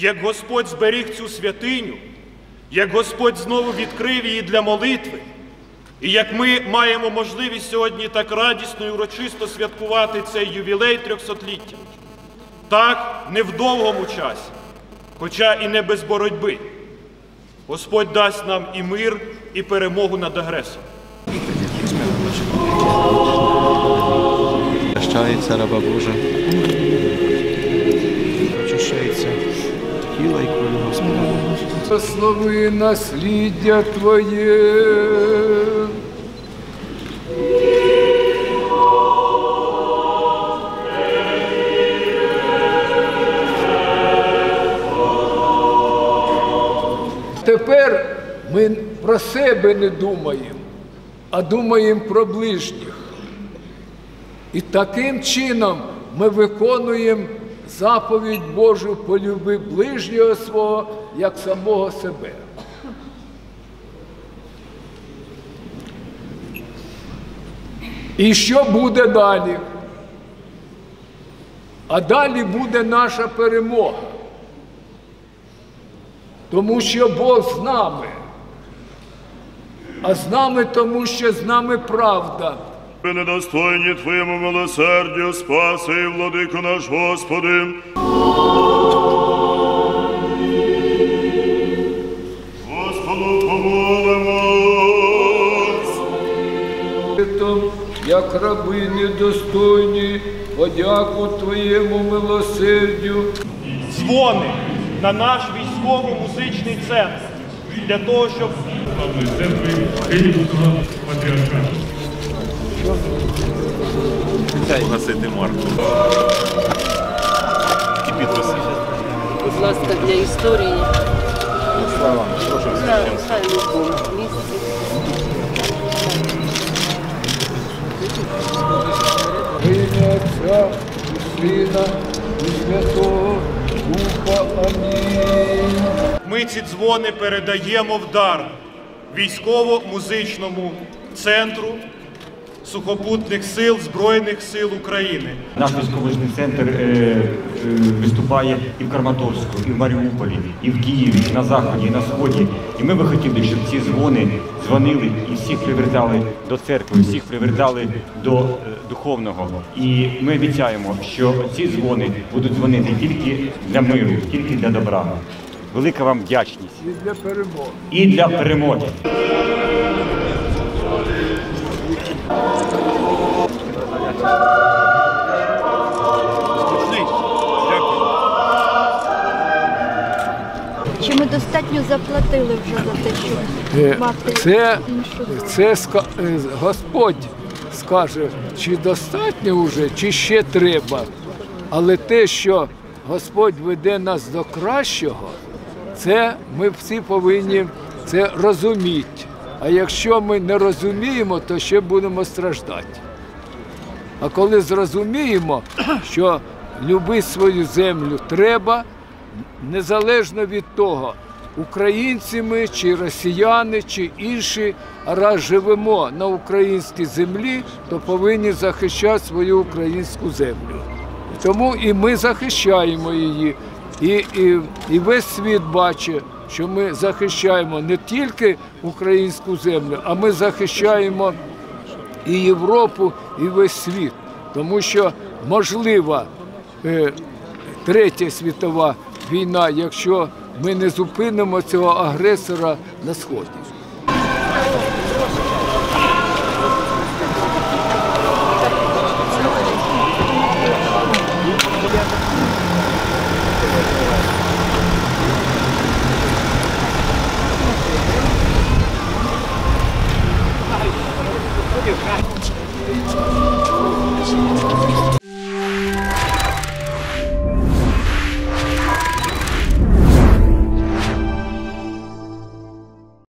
як Господь зберіг цю святиню, як Господь знову відкрив її для молитви, і як ми маємо можливість сьогодні так радісно і урочисто святкувати цей ювілей трьохсотліття. Так, не в довгому часі, хоча і не без боротьби. Господь дасть нам і мир, і перемогу над агресором. Прощається раба Божа. Благослови насліддя Твоє. Тепер ми про себе не думаємо, а думаємо про ближніх. І таким чином ми виконуємо заповідь Божу полюби ближнього свого як самого себе. І що буде далі? А далі буде наша перемога. Тому що Бог з нами. А з нами тому, що з нами правда. Ми недостойні Твоєму милосердю, спаси і владико наш Господи. Господу помолимось. Як раби недостойні, подяку Твоєму милосердю. Дзвони на наш військово-музичний центр для того, щоб Погасити марку. І підписи. Будь ласка, для історії. Слава, прошу Отця і Сина і Святого Духа. Амінь. ми ці дзвони передаємо в дар військово-музичному центру сухопутних сил Збройних сил України. Наш військовий центр е, е, виступає і в Краматорську, і в Маріуполі, і в Києві, і на Заході, і на Сході. І ми би хотіли, щоб ці дзвони дзвонили і всіх привертали до церкви, всіх привертали до е, духовного. І ми обіцяємо, що ці дзвони будуть дзвонити тільки для миру, тільки для добра. Велика вам вдячність І для перемоги. і для перемоги. Чи ми достатньо заплатили вже за те, Е, щоб мати Це, іншу це ска- е, Господь скаже, чи достатньо вже, чи ще треба. Але те, що Господь веде нас до кращого, це ми всі повинні це розуміти. А якщо ми не розуміємо, то ще будемо страждати. А коли зрозуміємо, що любити свою землю треба, незалежно від того, українці ми чи росіяни, чи інші, раз живемо на українській землі, то повинні захищати свою українську землю. Тому і ми захищаємо її. І, і, і весь світ бачить, що ми захищаємо не тільки українську землю, а ми захищаємо і Європу, і весь світ. Тому що можлива е, третя світова війна, якщо ми не зупинимо цього агресора на сході.